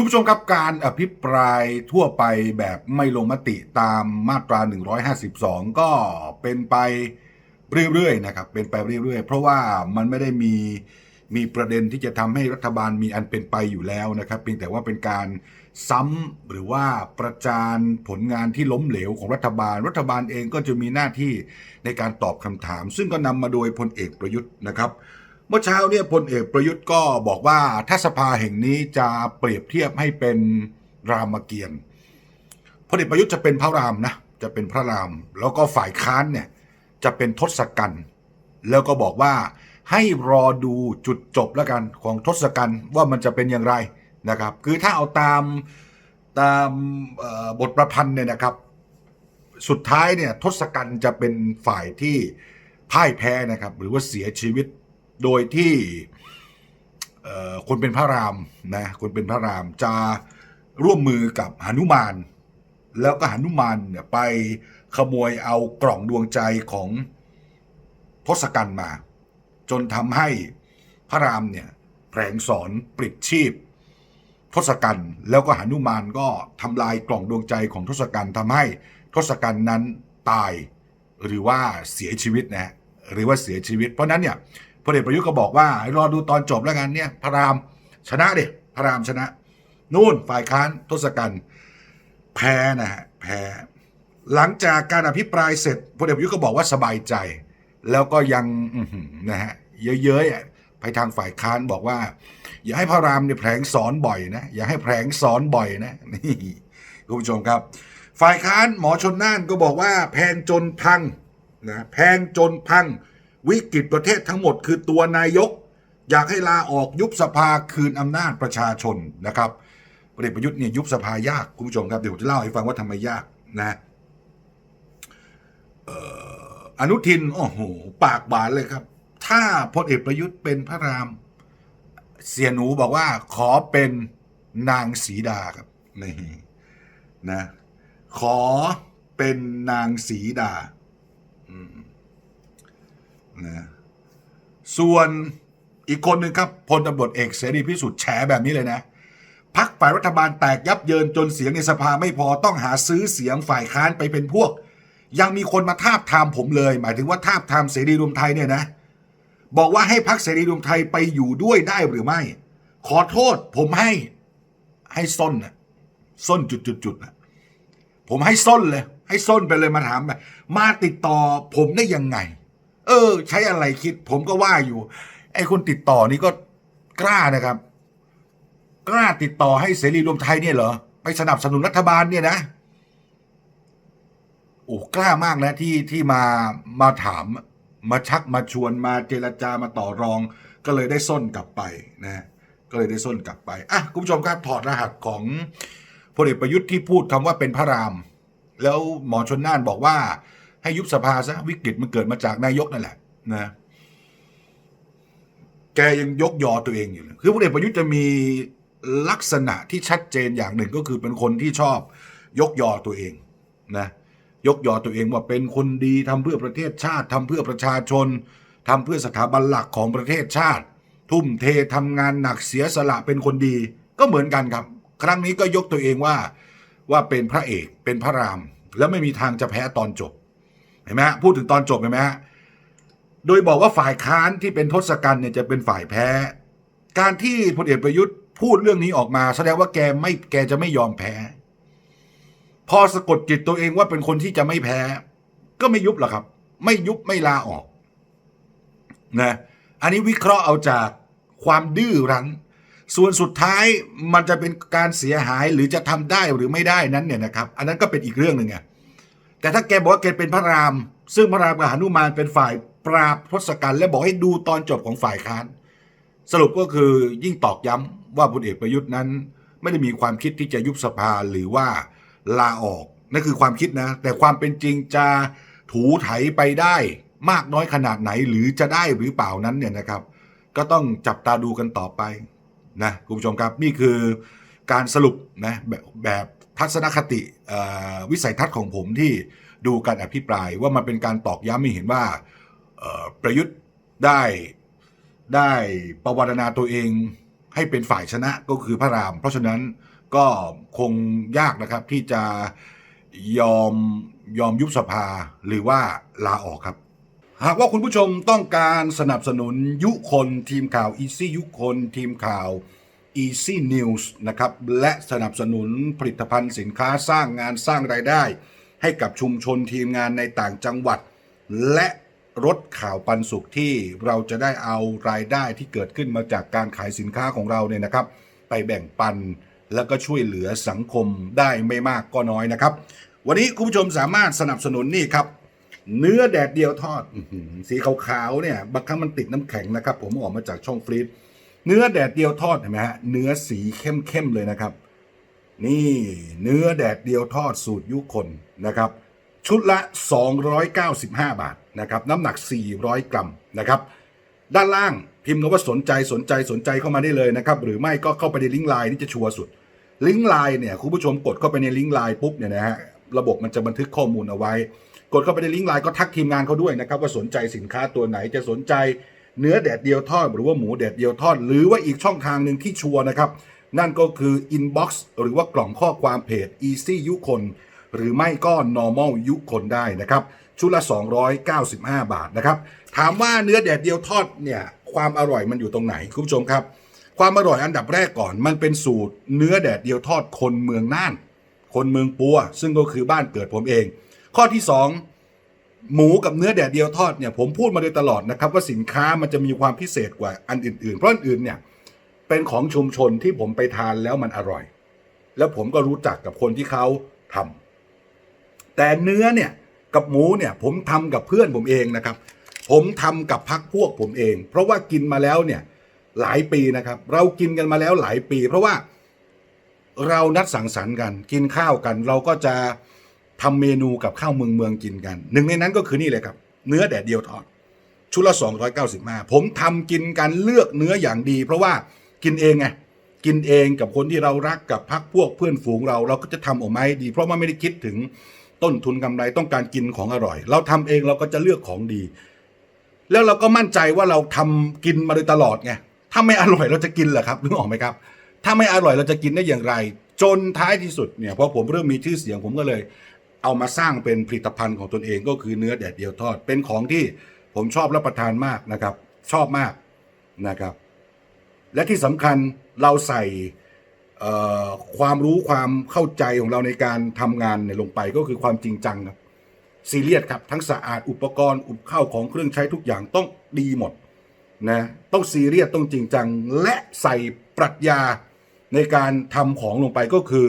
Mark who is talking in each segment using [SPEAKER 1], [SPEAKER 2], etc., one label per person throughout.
[SPEAKER 1] คุณผู้ชมครับการอภิปรายทั่วไปแบบไม่ลงมติตามมาตรา 152 ก็เป็นไปเรื่อยๆนะครับเป็นไปเรื่อยๆ เพราะว่ามันไม่ได้มีมีประเด็นที่จะทำให้รัฐบาลมีอันเป็นไปอยู่แล้วนะครับเพียงแต่ว่าเป็นการซ้ำหรือว่าประจานผลงานที่ล้มเหลวของรัฐบาล รัฐบาลเองก็จะมีหน้าที่ในการตอบคำถาม ซึ่งก็นำมาโดยพลเอกประยุทธ์นะครับ เมื่อเช้าเนี่ยพลเอกประยุทธ์ก็บอกว่าถ้าสภาแห่งนี้จะเปรียบเทียบให้เป็นรามเกียรติ์พลเอกประยุทธ์จะเป็นพระรามนะจะเป็นพระราม แล้วก็ฝ่ายค้านเนี่ยจะเป็นทศกัณฐ์แล้วก็บอกว่าให้รอดูจุดจบแล้วกันของทศกัณฐ์ว่ามันจะเป็นอย่างไรนะครับ คือถ้าเอาตามตามบทประพันธ์เนี่ยนะครับ สุดท้ายเนี่ยทศกัณฐ์จะเป็นฝ่ายที่พ่ายแพ้นะครับ หรือว่าเสียชีวิต โดยที่คนเป็นพระรามนะคนเป็นพระรามจะร่วมมือกับหนุมาน แล้วก็หนุมานเนี่ยไปขโมยเอากล่องดวงใจของทศกัณฐ์มา จนทำให้พระรามเนี่ยแผลงสอนปลิดชีพทศกัณฐ์แล้วก็หนุมานก็ทำลายกล่องดวงใจของทศกัณฐ์ทำให้ทศกัณฐ์นั้นตายหรือว่าเสียชีวิตนะหรือว่าเสียชีวิต เพราะนั้นเนี่ย พลเอกประยุทธ์ก็บอกว่าให้รอดูตอนจบแล้วกันเนี่ยพระรามชนะดิพระรามชนะ นู่นฝ่ายค้านทศกัณฐ์แพ้นะฮะแพ้หลังจากการอภิปรายเสร็จพลเอกประยุทธ์ก็บอกว่าสบายใจ แล้วก็ยังนะฮะเยอะๆอะไปทางฝ่ายค้านบอกว่า อย่าให้พระรามเนี่ยแผลงสอนบ่อยนะอย่าให้แผลงสอนบ่อยนะนี่คุณผู้ชมครับ ฝ่ายค้านหมอชนน่านก็บอกว่า แพงจนพังนะแพงจนพัง วิกฤตประเทศทั้งหมดคือตัวนายก อยากให้ลาออกยุบสภาคืนอำนาจประชาชนนะครับพลเอกประยุทธ์เนี่ยยุบสภายากคุณผู้ชมครับเดี๋ยวผมจะเล่าให้ฟังว่าทำไมยากนะอนุทินโอ้โหปากบานเลยครับ ถ้าพลเอกประยุทธ์เป็นพระราม เสียหนูบอกว่าขอเป็นนางสีดาครับนี่นะขอเป็นนางสีดา นะส่วนอีกคนหนึ่งครับพลตำรวจเอกเสรีพิสุทธิ์แฉแบบนี้เลยนะพักฝ่ายรัฐบาลแตกยับเยินจนเสียงในสภาไม่พอต้องหาซื้อเสียงฝ่ายค้านไปเป็นพวก ยังมีคนมาทาบทามผมเลย หมายถึงว่าทาบทามเสรีรวมไทยเนี่ยนะบอกว่าให้พักเสรีรวมไทยไปอยู่ด้วยได้หรือไม่ ขอโทษผมให้ให้ส้นนะส้นจุดๆๆนะผมให้ส้นเลย ให้ส้นไปเลยมาถามมาติดต่อผมได้ยังไง เออ ใช้อะไรคิด ผมก็ว่าอยู่ ไอ้คนติดต่อนี่ก็กล้านะครับ กล้าติดต่อให้เสรีรวมไทยเนี่ยเหรอ ไปสนับสนุนรัฐบาลเนี่ยนะโอ้กล้ามากนะที่ที่มามาถาม มาชักมาชวนมาเจรจามาต่อรอง ก็เลยได้ส้นกลับไปนะ ก็เลยได้ส้นกลับไปอะคุณผู้ชมครับถอดรหัสของพลเอกประยุทธ์ที่พูดคำว่าเป็นพระราม แล้วหมอชนน่านบอกว่า ให้ยุบสภาซะวิกฤตมันเกิดมาจากนายกนั่นแหละนะแกยังยกยอตัวเองอยู่เลยคือพลเอกประยุทธ์จะมีลักษณะที่ชัดเจนอย่างหนึ่งก็คือเป็นคนที่ชอบยกยอตัวเองนะยกยอตัวเองว่าเป็นคนดีทำเพื่อประเทศชาติทำเพื่อประชาชนทำเพื่อสถาบันหลักของประเทศชาติ ทุ่มเททำงานหนักเสียสละเป็นคนดี ก็เหมือนกันครับ ครั้งนี้ก็ยกตัวเองว่าว่าเป็นพระเอกเป็นพระราม แล้วไม่มีทางจะแพ้ตอนจบ เห็นไหมฮะพูดถึงตอนจบเห็นไหมฮะโดยบอกว่าฝ่ายค้านที่เป็นทศกัณฐ์เนี่ยจะเป็นฝ่ายแพ้ การที่พลเอกประยุทธ์พูดเรื่องนี้ออกมา แสดงว่าแกไม่แกจะไม่ยอมแพ้ พอสะกดจิตตัวเองว่าเป็นคนที่จะไม่แพ้ ก็ไม่ยุบหรอกครับ ไม่ยุบไม่ลาออกนะอันนี้วิเคราะห์เอาจากความดื้อรั้น ส่วนสุดท้ายมันจะเป็นการเสียหายหรือจะทำได้หรือไม่ได้นั้นเนี่ยนะครับ อันนั้นก็เป็นอีกเรื่องหนึ่งไง แต่ถ้าแกบอกว่าแกเป็นพระราม ซึ่งพระรามกับหนุมานเป็นฝ่ายปราบทศกัณฐ์และบอกให้ดูตอนจบของฝ่ายค้าน สรุปก็คือยิ่งตอกย้ำว่าพลเอกประยุทธ์นั้น ไม่ได้มีความคิดที่จะยุบสภาหรือว่าลาออกนั่นคือความคิดนะ แต่ความเป็นจริงจะถูไถไปได้มากน้อยขนาดไหนหรือจะได้หรือเปล่านั้นเนี่ยนะครับ ก็ต้องจับตาดูกันต่อไปนะคุณผู้ชมครับนี่คือการสรุปนะแบบแบบ ทัศนคติวิสัยทัศน์ของผมที่ดูการอภิปรายว่ามันเป็นการตอกย้ำให้เห็นว่าประยุทธ์ได้ได้ประวัตนาตัวเองให้เป็นฝ่ายชนะก็คือพระราม เพราะฉะนั้นก็คงยากนะครับที่จะยอมยอมยุบสภาหรือว่าลาออกครับ หากว่าคุณผู้ชมต้องการสนับสนุนยุคนทีมข่าว Easy ยุคนทีมข่าว Easy News นะครับ และสนับสนุนผลิตภัณฑ์สินค้าสร้างงานสร้างรายได้ ให้กับชุมชนทีมงานในต่างจังหวัด และรถข่าวปันสุขที่เราจะได้เอารายได้ที่เกิดขึ้นมาจากการขายสินค้าของเราเนี่ยนะครับ ไปแบ่งปันแล้วก็ช่วยเหลือสังคมได้ไม่มากก็น้อยนะครับ วันนี้คุณผู้ชมสามารถสนับสนุนนี่ครับ เนื้อแดดเดียวทอดสีขาวๆเนี่ยบางครั้งมันติดน้ำแข็งนะครับ ผมอออกมาจากช่องฟรีซ เนื้อแดดเดียวทอดเห็นไหมฮะเนื้อสีเข้มๆเลยนะครับ นี่เนื้อแดดเดียวทอดสูตรยุคนนะครับ ชุดละ 295 บาทนะครับน้ำหนัก 400 กรัมนะครับด้านล่างพิมพ์คำว่าสนใจสนใจสนใจเข้ามาได้เลยนะครับ หรือไม่ก็เข้าไปในลิงก์ไลน์นี่จะชัวร์สุด ลิงก์ไลน์เนี่ยคุณผู้ชมกดเข้าไปในลิงก์ไลน์ปุ๊บเนี่ยนะฮะระบบมันจะบันทึกข้อมูลเอาไว้ กดเข้าไปในลิงก์ไลน์ก็ทักทีมงานเขาด้วยนะครับ ว่าสนใจสินค้าตัวไหนจะสนใจ เนื้อแดดเดียวทอดหรือว่าหมูแดดเดียวทอด หรือว่าอีกช่องทางหนึ่งที่ชัวร์นะครับ นั่นก็คือ inbox หรือว่ากล่องข้อความเพจ easy ยุคน หรือไม่ก็ normal ยุคนได้นะครับ ชุดละ 295 บาทนะครับ ถามว่าเนื้อแดดเดียวทอดเนี่ยความอร่อยมันอยู่ตรงไหนคุณผู้ชมครับ ความอร่อยอันดับแรกก่อน มันเป็นสูตรเนื้อแดดเดียวทอดคนเมืองน่าน คนเมืองปัว ซึ่งก็คือบ้านเกิดผมเอง ข้อที่สอง หมูกับเนื้อแดดเดียวทอดเนี่ยผมพูดมาโดยตลอดนะครับว่าสินค้ามันจะมีความพิเศษกว่าอันอื่น ๆ เพราะอันอื่นเนี่ยเป็นของชุมชนที่ผมไปทานแล้วมันอร่อย แล้วผมก็รู้จักกับคนที่เขาทำแต่เนื้อเนี่ยกับหมูเนี่ยผมทำกับเพื่อนผมเองนะครับ ผมทำกับพักพวกผมเอง เพราะว่ากินมาแล้วเนี่ยหลายปีนะครับ เรากินกันมาแล้วหลายปี เพราะว่าเรานัดสังสรรค์กัน กินข้าวกันเราก็จะ ทำเมนูกับข้าวเมืองเมืองกินกัน หนึ่งในนั้นก็คือนี่เลยครับ เนื้อแดดเดียวทอด ชุดละ 295 ผมทำกินกันเลือกเนื้ออย่างดี เพราะว่ากินเองไงกินเองกับคนที่เรารักกับพักพวกเพื่อนฝูงเรา เราก็จะทำออกมาให้ดี เพราะว่าไม่ได้คิดถึงต้นทุนกำไรต้องการกินของอร่อย เราทำเองเราก็จะเลือกของดี แล้วเราก็มั่นใจว่าเราทำกินมาโดยตลอดไงถ้าไม่อร่อยเราจะกินเหรอครับนึกออกไหมครับ ถ้าไม่อร่อยเราจะกินได้อย่างไร จนท้ายที่สุดเนี่ยพอผมเริ่มมีชื่อเสียงผมก็เลย เอามาสร้างเป็นผลิตภัณฑ์ของตนเองก็คือเนื้อแดดเดียวทอด เป็นของที่ผมชอบรับประทานมากนะครับ ชอบมากนะครับ และที่สำคัญเราใส่ความรู้ความเข้าใจของเราในการทำงานเนี่ยลงไปก็คือความจริงจังครับซีเรียสครับ ทั้งสะอาดอุปกรณ์อุปข้าวของเครื่องใช้ทุกอย่างต้องดีหมดนะต้องซีเรียสต้องจริงจัง และใส่ปรัชญาในการทำของลงไปก็คือ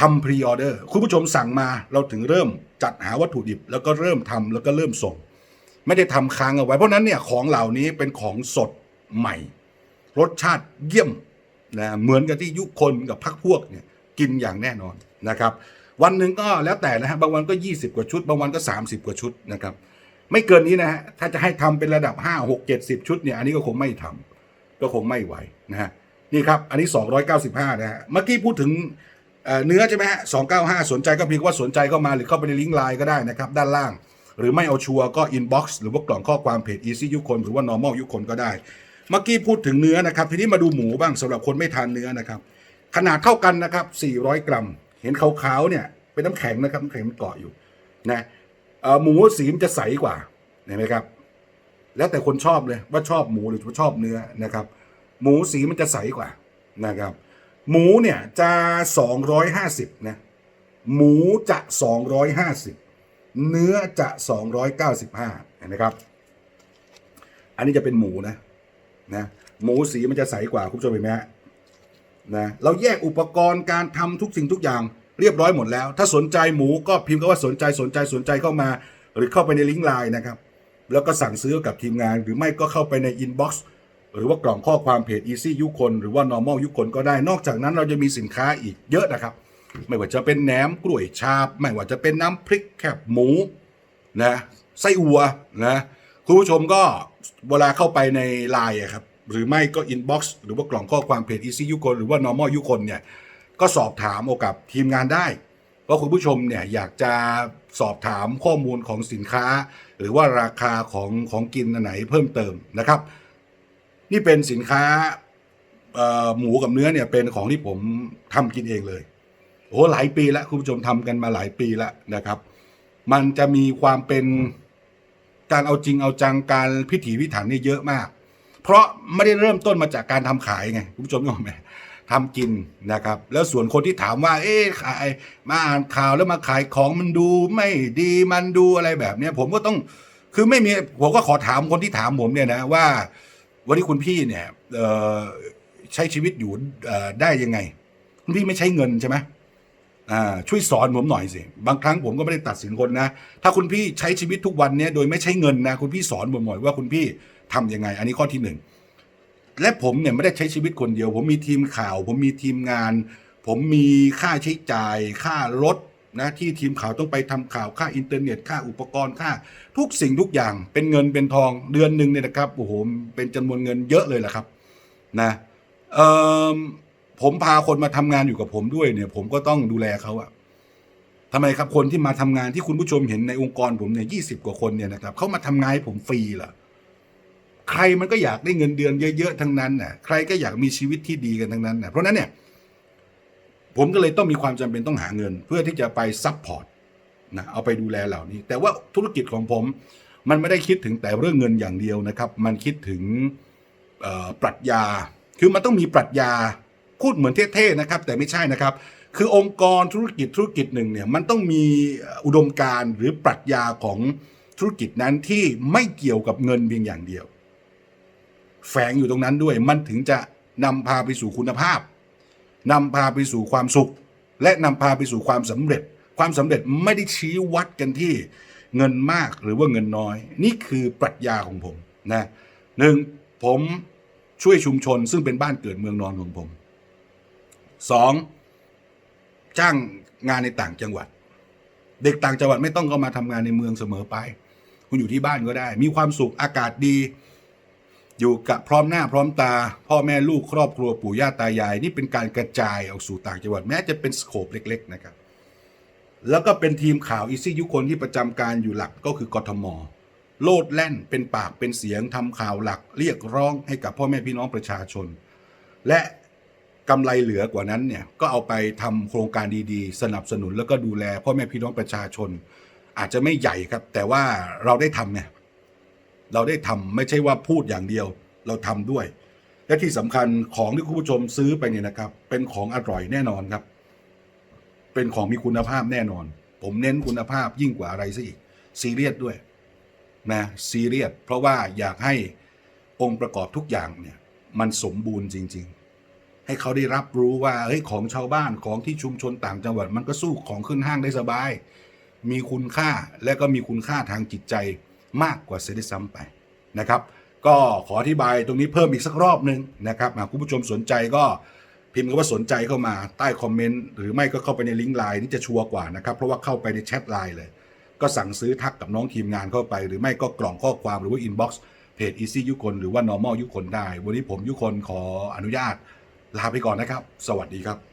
[SPEAKER 1] ทำพรีออเดอร์คุณผู้ชมสั่งมาเราถึงเริ่มจัดหาวัตถุดิบ แล้วก็เริ่มทำแล้วก็เริ่มส่ง ไม่ได้ทำค้างเอาไว้ เพราะนั้นเนี่ยของเหล่านี้เป็นของสดใหม่ รสชาติเยี่ยมนะเหมือนกับที่ยุคนกับพักพวกเนี่ยกินอย่างแน่นอนนะครับวันหนึ่งก็แล้วแต่นะฮะบางวันก็ 20 กว่าชุด บางวันก็ 30 กว่าชุดนะครับไม่เกินนี้นะฮะถ้าจะให้ทำเป็นระดับ 5 6 70 ชุดเนี่ยอันนี้ก็คงไม่ทำก็คงไม่ไหวนะฮะนี่ครับอันนี้ 295นะฮะเมื่อกี้พูดถึง เอ่อเนื้อใช่ไหมฮะ295สนใจก็เพียงว่าสนใจเข้ามาหรือเข้าไปในลิงก์ไลน์ก็ได้นะครับ ด้านล่าง หรือไม่เอาชัวร์ก็อินบ็อกซ์หรือว่ากล่องข้อความเพจ Easy ยุคนหรือว่า normal ยุคนก็ได้ เมื่อกี้พูดถึงเนื้อนะครับ ทีนี้มาดูหมูบ้างสำหรับคนไม่ทานเนื้อนะครับ ขนาดเท่ากันนะครับ 400 กรัม เห็นขาวๆเนี่ยเป็นน้ำแข็งนะครับน้ำแข็งมันเกาะอยู่นะเอ่อหมูสีมันจะใสกว่าเห็นไหมครับ แล้วแต่คนชอบเลยว่าชอบหมูหรือว่าชอบเนื้อนะครับ หมูสีมันจะใสกว่านะครับ หมูเนี่ยจะ 250นะหมูจะ 250 เนื้อจะ 295เห็นไหมครับ อันนี้จะเป็นหมูนะนะหมูสีมันจะใสกว่าคุณผู้ชมเห็นไหมฮะนะเราแยกอุปกรณ์การทำทุกสิ่งทุกอย่างเรียบร้อยหมดแล้ว ถ้าสนใจหมูก็พิมพ์คำว่าสนใจสนใจสนใจเข้ามา หรือเข้าไปในลิงก์ไลน์นะครับ แล้วก็สั่งซื้อกับทีมงานหรือไม่ก็เข้าไปในอินบ็อกซ์ หรือว่ากล่องข้อความเพจ Easy ยุคนหรือว่า normal ยุคนก็ได้ นอกจากนั้นเราจะมีสินค้าอีกเยอะนะครับ ไม่ว่าจะเป็นแหนมกล้วยชาบ ไม่ว่าจะเป็นน้ำพริกแคบหมูนะไส้อัวนะคุณผู้ชมก็เวลาเข้าไปในไลน์ครับหรือไม่ก็อินบ็อกซ์หรือว่ากล่องข้อความเพจ Easy ยุคนหรือว่า normal ยุคนเนี่ยก็สอบถามเอกับทีมงานได้ว่าคุณผู้ชมเนี่ยอยากจะสอบถามข้อมูลของสินค้า หรือว่าราคาของของกินอันไหนเพิ่มเติมนะครับ นี่เป็นสินค้าหมูกับเนื้อเนี่ยเป็นของที่ผมทำกินเองเลยโอ้หลายปีแล้วคุณผู้ชมทำกันมาหลายปีแล้วนะครับ มันจะมีความเป็นการเอาจริงเอาจังการพิถีพิถันนี่เยอะมาก เพราะไม่ได้เริ่มต้นมาจากการทำขายไงคุณผู้ชมนึกออกไหมทำกินนะครับ แล้วส่วนคนที่ถามว่า เอ๊ะขายมาอ่านข่าวแล้วมาขายของมันดูไม่ดีมันดูอะไรแบบเนี้ยผมก็ต้องคือไม่มีผมก็ขอถามคนที่ถามผมเนี่ยนะว่า วันนี้คุณพี่เนี่ยใช้ชีวิตอยู่ได้ยังไง คุณพี่ไม่ใช้เงินใช่ไหมช่วยสอนผมหน่อยสิ บางครั้งผมก็ไม่ได้ตัดสินคนนะ ถ้าคุณพี่ใช้ชีวิตทุกวันเนี้ยโดยไม่ใช้เงินนะ คุณพี่สอนผมหน่อยว่าคุณพี่ทำยังไง อันนี้ข้อที่หนึ่ง และผมเนี่ยไม่ได้ใช้ชีวิตคนเดียว ผมมีทีมข่าว ผมมีทีมงาน ผมมีค่าใช้จ่าย ค่ารถ นะที่ทีมข่าวต้องไปทำข่าวค่าอินเทอร์เน็ตค่าอุปกรณ์ค่า ทุกสิ่งทุกอย่างเป็นเงินเป็นทองเดือนหนึ่งเนี่ยนะครับโอ้โหเป็นจำนวนเงินเยอะเลยแหละครับนะเออผมพาคนมาทำงานอยู่กับผมด้วยเนี่ย ผมก็ต้องดูแลเขาอะทำไมครับคนที่มาทำงานที่คุณผู้ชมเห็นในองค์กรผมเนี่ยยี่สิบกว่าคนเนี่ยนะครับเขามาทำงานให้ผมฟรีเหรอใครมันก็อยากได้เงินเดือนเยอะๆทั้งนั้นน่ะใครก็อยากมีชีวิตที่ดีกันทั้งนั้นน่ะเพราะนั้นเนี่ย ผมก็เลยต้องมีความจำเป็นต้องหาเงิน เพื่อที่จะไปซัพพอร์ตนะเอาไปดูแลเหล่านี้ แต่ว่าธุรกิจของผมมันไม่ได้คิดถึงแต่เรื่องเงินอย่างเดียวนะครับ มันคิดถึงปรัชญา คือมันต้องมีปรัชญาพูดเหมือนเท่ๆนะครับ แต่ไม่ใช่นะครับ คือองค์กรธุรกิจธุรกิจหนึ่งเนี่ยมันต้องมีอุดมการณ์หรือปรัชญาของธุรกิจนั้นที่ไม่เกี่ยวกับเงินเพียงอย่างเดียว แฝงอยู่ตรงนั้นด้วยมันถึงจะนำพาไปสู่คุณภาพ นำพาไปสู่ความสุข และนำพาไปสู่ความสำเร็จ ความสำเร็จไม่ได้ชี้วัดกันที่เงินมากหรือว่าเงินน้อย นี่คือปรัชญาของผมนะหนึ่งผมช่วยชุมชนซึ่งเป็นบ้านเกิดเมืองนอนของผมสองจ้างงานในต่างจังหวัด เด็กต่างจังหวัดไม่ต้องเข้ามาทำงานในเมืองเสมอไป คุณอยู่ที่บ้านก็ได้ มีความสุขอากาศดี อยู่กับพร้อมหน้าพร้อมตา พ่อแม่ลูกครอบครัวปู่ย่าตายาย นี่เป็นการกระจายออกสู่ต่างจังหวัดแม้จะเป็นสโคปเล็ก ๆ นะครับ แล้วก็เป็นทีมข่าวอีซี่ยุคนที่ประจำการอยู่หลักก็คือกทม โลดแล่นเป็นปากเป็นเสียงทำข่าวหลัก เรียกร้องให้กับพ่อแม่พี่น้องประชาชน และกำไรเหลือกว่านั้นเนี่ยก็เอาไปทำโครงการดีๆ สนับสนุนแล้วก็ดูแลพ่อแม่พี่น้องประชาชน อาจจะไม่ใหญ่ครับ แต่ว่าเราได้ทำเนี่ย เราได้ทำไม่ใช่ว่าพูดอย่างเดียว เราทำด้วย และที่สำคัญของที่คุณผู้ชมซื้อไปเนี่ยนะครับ เป็นของอร่อยแน่นอนครับ เป็นของมีคุณภาพแน่นอน ผมเน้นคุณภาพยิ่งกว่าอะไรซะอีกซีเรียสด้วยนะซีเรียสเพราะว่าอยากให้องค์ประกอบทุกอย่างเนี่ยมันสมบูรณ์จริง ๆ ให้เขาได้รับรู้ว่าเฮ้ยของชาวบ้านของที่ชุมชนต่างจังหวัด มันก็สู้ของขึ้นห้างได้สบาย มีคุณค่าและก็มีคุณค่าทางจิตใจ มากกว่าเสียด้วยซ้ำไปนะครับ ก็ขออธิบายตรงนี้เพิ่มอีกสักรอบหนึ่งนะครับหากคุณผู้ชมสนใจก็พิมพ์คำว่าสนใจเข้ามาใต้คอมเมนต์หรือไม่ก็เข้าไปในลิงก์ไลน์นี่จะชัวร์กว่านะครับ เพราะว่าเข้าไปในแชทไลน์เลย ก็สั่งซื้อทักกับน้องทีมงานเข้าไป หรือไม่ก็กล่องข้อความหรือว่าอินบ็อกซ์เพจ Easy ยุคนหรือว่า normal ยุคนได้ วันนี้ผมยุคนขออนุญาตลาไปก่อนนะครับ สวัสดีครับ